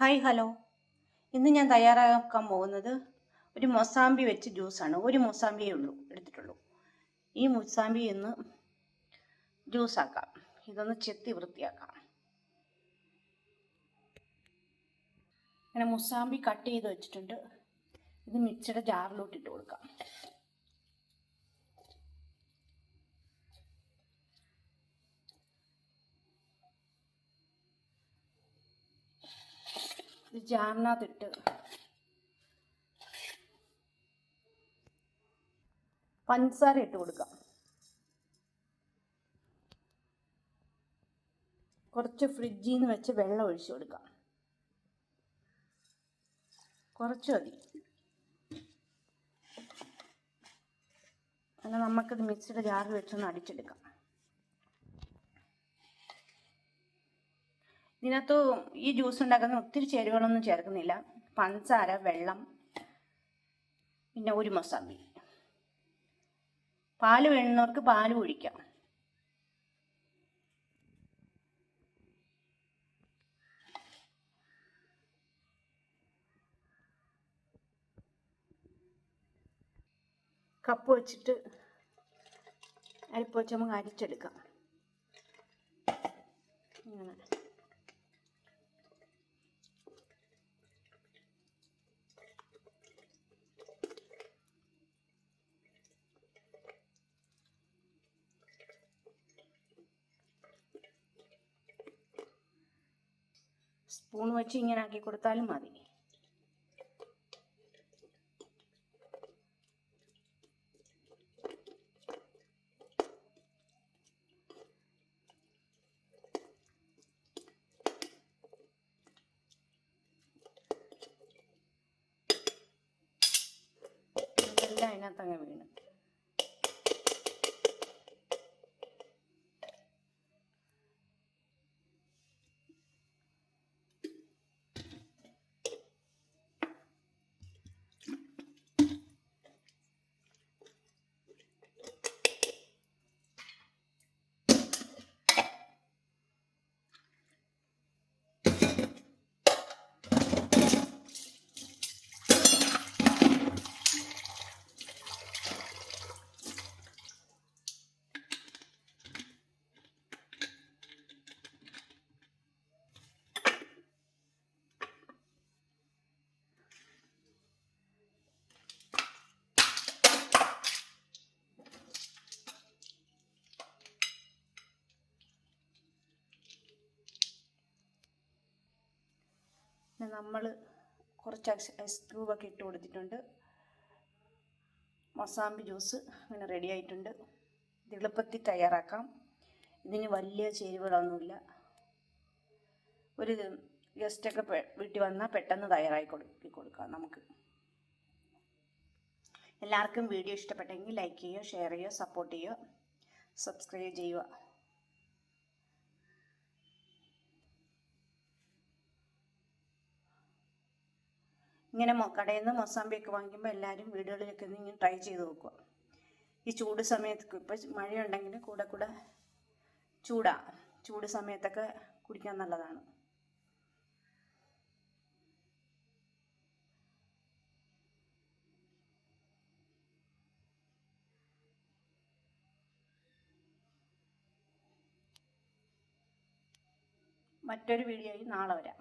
Hi hello. ഇന്ന് ഞാൻ തയ്യാറാക്കാൻ പോകുന്നത് ഒരു മൊസാമ്പി വെച്ച് ജ്യൂസാണ്. ഒരു മൊസാമ്പിയേ ഉള്ളൂ എടുത്തിട്ടുള്ളൂ. ഈ മൊസാമ്പി ഇന്ന് ജ്യൂസാക്കാം. ഇതൊന്ന് ചെത്തി വൃത്തിയാക്കാം. അങ്ങനെ മുസാമ്പി കട്ട് ചെയ്ത് വെച്ചിട്ടുണ്ട്. ഇത് മിക്സിയുടെ ജാറിലോട്ട് ഇട്ട് കൊടുക്കാം. ഇത് ജാറിനകത്തിട്ട് പഞ്ചസാര ഇട്ട് കൊടുക്കാം. കുറച്ച് ഫ്രിഡ്ജിൽ നിന്ന് വെച്ച് വെള്ളം ഒഴിച്ചു കൊടുക്കാം. കുറച്ച് മതി. അങ്ങനെ നമുക്കിത് മിക്സിയുടെ ജാറിൽ വെച്ചൊന്ന് അടിച്ചെടുക്കാം. ഇതിനകത്ത് ഈ ജ്യൂസ് ഉണ്ടാക്കുന്ന ഒത്തിരി ചേരുവകളൊന്നും ചേർക്കുന്നില്ല. പഞ്ചസാര വെള്ളം പിന്നെ ഒരു മസാമ്പി പാൽ വേണ്ടുന്നവർക്ക് പാൽ ഒഴിക്കാം. കപ്പ് വെച്ചിട്ട് അരിപ്പ് വെച്ച് നമുക്ക് അരിച്ചെടുക്കാം. ഇങ്ങനെ. സ്പൂൺ വെച്ച് ഇങ്ങനെ ആക്കി കൊടുത്താലും മതി. എല്ലാം അതിനകത്തങ്ങ് വീണ്. നമ്മൾ കുറച്ച് ഐസ് ക്യൂബൊക്കെ ഇട്ട് കൊടുത്തിട്ടുണ്ട്. മൊസാമ്പി ജ്യൂസ് അങ്ങനെ റെഡി ആയിട്ടുണ്ട്. ഇത് എളുപ്പത്തിൽ തയ്യാറാക്കാം. ഇതിന് വലിയ ചേരുവകളൊന്നുമില്ല. ഒരു ഗസ്റ്റൊക്കെ വീട്ടിൽ വന്നാൽ പെട്ടെന്ന് തയ്യാറായി കൊടുക്കി കൊടുക്കാം നമുക്ക്. എല്ലാവർക്കും വീഡിയോ ഇഷ്ടപ്പെട്ടെങ്കിൽ ലൈക്ക് ചെയ്യുക ഷെയർ ചെയ്യുക സപ്പോർട്ട് ചെയ്യുക സബ്സ്ക്രൈബ് ചെയ്യുക. ഇങ്ങനെ കടയിൽ നിന്ന് മൊസാമ്പിയൊക്കെ വാങ്ങിക്കുമ്പോൾ എല്ലാവരും വീടുകളിലൊക്കെ ഒന്ന് ഇങ്ങനെ ട്രൈ ചെയ്ത് നോക്കുക. ഈ ചൂട് സമയത്ത് ഇപ്പം മഴയുണ്ടെങ്കിൽ കൂടെ കൂടെ ചൂടാ. ചൂട് സമയത്തൊക്കെ കുടിക്കാൻ നല്ലതാണ്. മറ്റൊരു വീഡിയോയിൽ നാളെ വരാം.